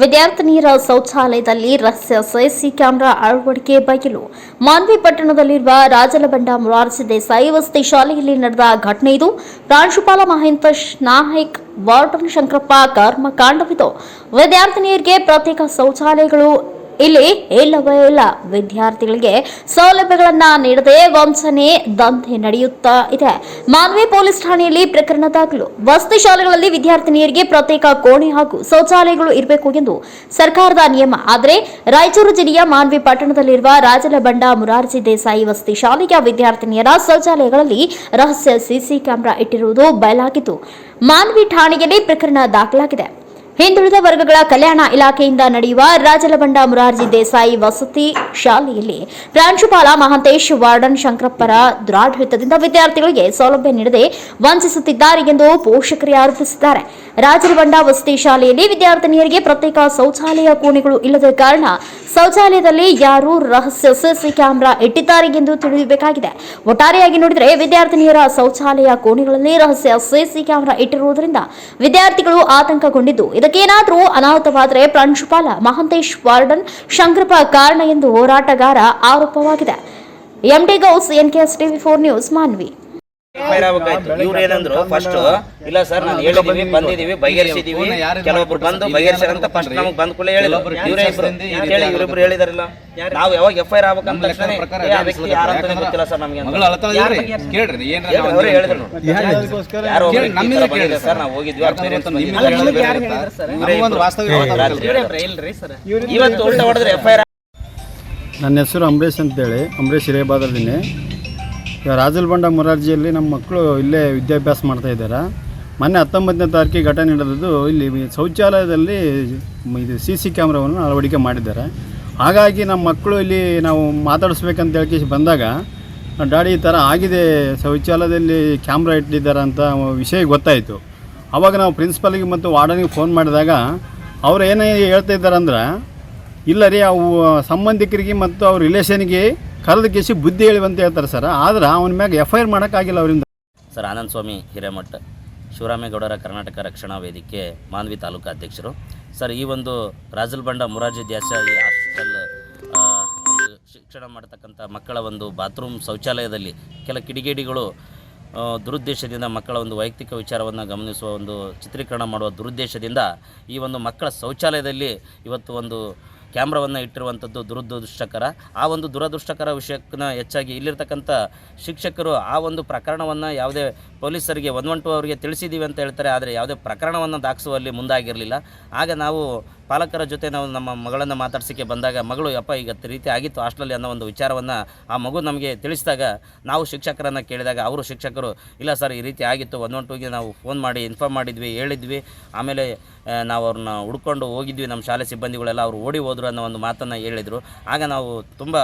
ವಿದ್ಯಾರ್ಥಿನಿಯರ ಶೌಚಾಲಯದಲ್ಲಿ ರಹಸ್ಯ CC camera ಅಳವಡಿಕೆ ಬಯಲು. ಮಾನ್ವಿ ಪಟ್ಟಣದಲ್ಲಿರುವ ರಾಜಲಬಂಡ ಮುರಾರ್ಜಿ ದೇಸಾಯಿ ವಸತಿ ಶಾಲೆಯಲ್ಲಿ ನಡೆದ ಘಟನೆ ಇದು. ಪ್ರಾಂಶುಪಾಲ ಮಹೇಂತೇಶ್ ನಾಯಕ್, ವಾರ್ಡನ್ ಶಂಕರಪ್ಪ ಕರ್ಮಕಾಂಡವಿದು ವಿದ್ಯಾರ್ಥಿನಿಯರಿಗೆ ಪ್ರತ್ಯೇಕ ಶೌಚಾಲಯಗಳು ಇಲ್ಲಿ ಇಲ್ಲವೇ ಇಲ್ಲ. ವಿದ್ಯಾರ್ಥಿಗಳಿಗೆ ಸೌಲಭ್ಯಗಳನ್ನ ನೀಡದೆ ವಂಚನೆ ದಂಧೆ ನಡೆಯುತ್ತಾ ಇದೆ. ಮಾನ್ವಿ ಪೊಲೀಸ್ ಠಾಣೆಯಲ್ಲಿ ಪ್ರಕರಣ ದಾಖಲು. ವಸತಿ ಶಾಲೆಗಳಲ್ಲಿ ವಿದ್ಯಾರ್ಥಿನಿಯರಿಗೆ ಪ್ರತ್ಯೇಕ ಕೋಣೆ ಹಾಗೂ ಶೌಚಾಲಯಗಳು ಇರಬೇಕು ಎಂದು ಸರ್ಕಾರದ ನಿಯಮ. ಆದರೆ ರಾಯಚೂರು ಜಿಲ್ಲೆಯ ಮಾನ್ವಿ ಪಟ್ಟಣದಲ್ಲಿರುವ ರಾಜಲಬಂಡ ಮುರಾರ್ಜಿ ದೇಸಾಯಿ ವಸತಿ ಶಾಲೆಯ ವಿದ್ಯಾರ್ಥಿನಿಯರ ಶೌಚಾಲಯಗಳಲ್ಲಿ ರಹಸ್ಯ ಸಿಸಿ ಕ್ಯಾಮೆರಾ ಇಟ್ಟಿರುವುದು ಬಯಲಾಗಿದ್ದು ಮಾನ್ವಿ ಠಾಣೆಯಲ್ಲಿ ಪ್ರಕರಣ ದಾಖಲಾಗಿದೆ. ಹಿಂದುಳಿದ ವರ್ಗಗಳ ಕಲ್ಯಾಣ ಇಲಾಖೆಯಿಂದ ನಡೆಯುವ ರಾಜಲಬಂಡ ಮುರಾರ್ಜಿ ದೇಸಾಯಿ ವಸತಿ ಶಾಲೆಯಲ್ಲಿ ಪ್ರಾಂಶುಪಾಲ ಮಹಾಂತೇಶ್ ವಾರ್ಡನ್ ಶಂಕರಪ್ಪರ ದುರಾಡಳಿತದಿಂದ ವಿದ್ಯಾರ್ಥಿಗಳಿಗೆ ಸೌಲಭ್ಯ ನೀಡದೆ ವಂಚಿಸುತ್ತಿದ್ದಾರೆ ಎಂದು ಪೋಷಕರೇ ಆರೋಪಿಸಿದ್ದಾರೆ. ರಾಜಲಬಂಡ ವಸತಿ ಶಾಲೆಯಲ್ಲಿ ವಿದ್ಯಾರ್ಥಿನಿಯರಿಗೆ ಪ್ರತ್ಯೇಕ ಶೌಚಾಲಯ ಕೋಣೆಗಳು ಇಲ್ಲದ ಕಾರಣ ಶೌಚಾಲಯದಲ್ಲಿ ಯಾರು ರಹಸ್ಯ ಸಿಸಿ ಕ್ಯಾಮೆರಾ ಇಟ್ಟಿದ್ದಾರೆ ಎಂದು ತಿಳಿಯಬೇಕಾಗಿದೆ ಒಟ್ಟಾರೆಯಾಗಿ ನೋಡಿದರೆ ವಿದ್ಯಾರ್ಥಿನಿಯರ ಶೌಚಾಲಯ ಕೋಣೆಗಳಲ್ಲಿ ರಹಸ್ಯ ಸಿಸಿ ಕ್ಯಾಮೆರಾ ಇಟ್ಟಿರುವುದರಿಂದ ವಿದ್ಯಾರ್ಥಿಗಳು ಆತಂಕಗೊಂಡಿದ್ದು ಇದಕ್ಕೇನಾದರೂ ಅನಾಹುತವಾದರೆ ಪ್ರಾಂಶುಪಾಲ ಮಹಾಂತೇಶ್ ವಾರ್ಡನ್ ಶಂಕರಪ್ಪ ಕಾರಣ ಎಂದು ಹೋರಾಟಗಾರ ಆರೋಪವಾಗಿದೆ. MD Ghouse NKS TV four news Manvi fire ಆಗ್ಬೇಕಾಯ್ತು. ಇವ್ರು ಏನಂದ್ರು ಫಸ್ಟ್ ಇಲ್ಲ ಸರ್ ನಾನು ಹೇಳಿದೀವಿ ಬಂದಿದೀವಿ ಬಗೆಹರಿಸಿದೀವಿ. ಕೆಲವೊಬ್ರು ಬಂದು ಬಗೆಹರಿಸ್ಯಾರಂತ ಫಸ್ಟ್ ನಮಗೆ ಬಂದ ಕೂಡಲೇ ಹೇಳಿದ್ರು? ಇವರೇ ಇಬ್ರು ಹೇಳಿ ಇವರಿಬ್ರು ಹೇಳಿದಾರಲ್ಲ. ನಾವು ಯಾವಾಗ ಎಫ್ ಐ ಆರ್ ಆಗ್ಬೇಕಂತ ತಕ್ಷಣ ವ್ಯಕ್ತಿ ಗೊತ್ತಿಲ್ಲ ಸರ್ ನಮಗೆ ಅವರೇ ಹೇಳಿದ್ರು ನೋಡಿ. ಯಾರೋ ಬಂದಿದೆ ಸರ್ ನಾವು ಹೋಗಿದ್ವಿ ಅವ್ರ. ಇವತ್ತು ಉಲ್ಟಾ ಹೊಡೆದ್ರೆ ಎಫ್ ಐ ಆರ್ ನನ್ನ ಹೆಸರು ಅಂಬರೀಶ್ ಅಂತೇಳಿ. ಅಂಬರೀಶ್ ಹಿರೇಬಾದರ್ದಿನಿ ಈಗ ರಾಜಲ್ಬಂಡ ಮೊರಾರ್ಜಿಯಲ್ಲಿ ನಮ್ಮ ಮಕ್ಕಳು ಇಲ್ಲೇ ವಿದ್ಯಾಭ್ಯಾಸ ಮಾಡ್ತಾ ಇದ್ದಾರೆ. ಮೊನ್ನೆ ಹತ್ತೊಂಬತ್ತನೇ ತಾರೀಕಿಗೆ ಘಟನೆ ನಡೆದಿದ್ದು ಇಲ್ಲಿ ಶೌಚಾಲಯದಲ್ಲಿ ಇದು ಸಿ ಸಿ ಕ್ಯಾಮ್ರಾವನ್ನು ಅಳವಡಿಕೆ ಮಾಡಿದ್ದಾರೆ. ಹಾಗಾಗಿ ನಮ್ಮ ಮಕ್ಕಳು ಇಲ್ಲಿ ನಾವು ಮಾತಾಡಿಸ್ಬೇಕಂತ ಹೇಳಿ ಬಂದಾಗ, ಡ್ಯಾಡಿ, ಈ ಥರ ಆಗಿದೆ, ಶೌಚಾಲಯದಲ್ಲಿ ಕ್ಯಾಮ್ರಾ ಇಟ್ಟಿದ್ದಾರೆ ಅಂತ ವಿಷಯ ಗೊತ್ತಾಯಿತು. ಆವಾಗ ನಾವು ಪ್ರಿನ್ಸಿಪಲ್ಗೆ ಮತ್ತು ವಾರ್ಡನಿಗೆ ಫೋನ್ ಮಾಡಿದಾಗ, ಅವ್ರು ಏನೇ ಹೇಳ್ತಾ ಇದ್ದಾರೆ ಅಂದ್ರೆ, ಇಲ್ಲ ರೀ, ಅವು ಸಂಬಂಧಿಕರಿಗೆ ಮತ್ತು ಅವ್ರ ರಿಲೇಷನ್ಗೆ ಕರೆದ ಕೇಸಿ ಬುದ್ಧಿ ಹೇಳಿವಂತ ಹೇಳ್ತಾರೆ ಸರ್. ಆದ್ರೆ ಅವನ ಮ್ಯಾಗ ಎಫ್ ಐ ಆರ್ ಮಾಡೋಕ್ಕಾಗಿಲ್ಲ ಅವರಿಂದ. ಸರ್ ಆನಂದ್ ಸ್ವಾಮಿ ಹಿರೇಮಠ, ಶಿವರಾಮೇಗೌಡರ ಕರ್ನಾಟಕ ರಕ್ಷಣಾ ವೇದಿಕೆ, ಮಾನ್ವಿ ತಾಲೂಕು ಅಧ್ಯಕ್ಷರು. ಸರ್, ಈ ಒಂದು ರಾಜಲ್ಬಂಡ ಮುರಾರ್ಜಿ ದೇಸಾಯಿ ದ್ಯಾಸ ಈ ಒಂದು ಶಿಕ್ಷಣ ಮಾಡ್ತಕ್ಕಂಥ ಮಕ್ಕಳ ಒಂದು ಬಾತ್ರೂಮ್ ಶೌಚಾಲಯದಲ್ಲಿ ಕೆಲ ಕಿಡಿಗೇಡಿಗಳು ದುರುದ್ದೇಶದಿಂದ ಮಕ್ಕಳ ಒಂದು ವೈಯಕ್ತಿಕ ವಿಚಾರವನ್ನು ಗಮನಿಸುವ ಒಂದು ಚಿತ್ರೀಕರಣ ಮಾಡುವ ದುರುದ್ದೇಶದಿಂದ ಈ ಒಂದು ಮಕ್ಕಳ ಶೌಚಾಲಯದಲ್ಲಿ ಇವತ್ತು ಒಂದು ಕ್ಯಾಮ್ರಾವನ್ನು ಇಟ್ಟಿರುವಂಥದ್ದು ದುರದೃಷ್ಟಕರ. ಆ ಒಂದು ದುರದೃಷ್ಟಕರ ವಿಷಯಕ್ಕನ್ನ ಹೆಚ್ಚಾಗಿ ಇಲ್ಲಿರ್ತಕ್ಕಂಥ ಶಿಕ್ಷಕರು ಆ ಒಂದು ಪ್ರಕರಣವನ್ನು ಯಾವುದೇ ಪೊಲೀಸರಿಗೆ ಒನ್ ಒನ್ ಟು ಅವರಿಗೆ ತಿಳಿಸಿದ್ದೀವಿ ಅಂತ ಹೇಳ್ತಾರೆ, ಆದರೆ ಯಾವುದೇ ಪ್ರಕರಣವನ್ನು ದಾಖಿಸುವಲ್ಲಿ ಮುಂದಾಗಿರಲಿಲ್ಲ. ಆಗ ನಾವು ಪಾಲಕರ ಜೊತೆ ನಾವು ನಮ್ಮ ಮಗಳನ್ನು ಮಾತಾಡ್ಸೋಕ್ಕೆ ಬಂದಾಗ, ಮಗಳು ಅಪ್ಪ ಈಗ ರೀತಿ ಆಗಿತ್ತು ಹಾಸ್ಟೆಲಲ್ಲಿ ಅನ್ನೋ ಒಂದು ವಿಚಾರವನ್ನು ಆ ಮಗು ನಮಗೆ ತಿಳಿಸಿದಾಗ ನಾವು ಶಿಕ್ಷಕರನ್ನು ಕೇಳಿದಾಗ ಅವರು ಶಿಕ್ಷಕರು, ಇಲ್ಲ ಸರ್, ಈ ರೀತಿ ಆಗಿತ್ತು ಒನ್ ಒನ್ ಟೂಗೆ ನಾವು ಫೋನ್ ಮಾಡಿ ಇನ್ಫಾರ್ಮ್ ಮಾಡಿದ್ವಿ, ಹೇಳಿದ್ವಿ. ಆಮೇಲೆ ನಾವು ಅವ್ರನ್ನ ಹುಡ್ಕೊಂಡು ಹೋಗಿದ್ವಿ ನಮ್ಮ ಶಾಲೆ ಸಿಬ್ಬಂದಿಗಳೆಲ್ಲ, ಅವರು ಓಡಿ ಹೋದ್ರು ಅನ್ನೋ ಒಂದು ಮಾತನ್ನು ಹೇಳಿದರು. ಆಗ ನಾವು ತುಂಬ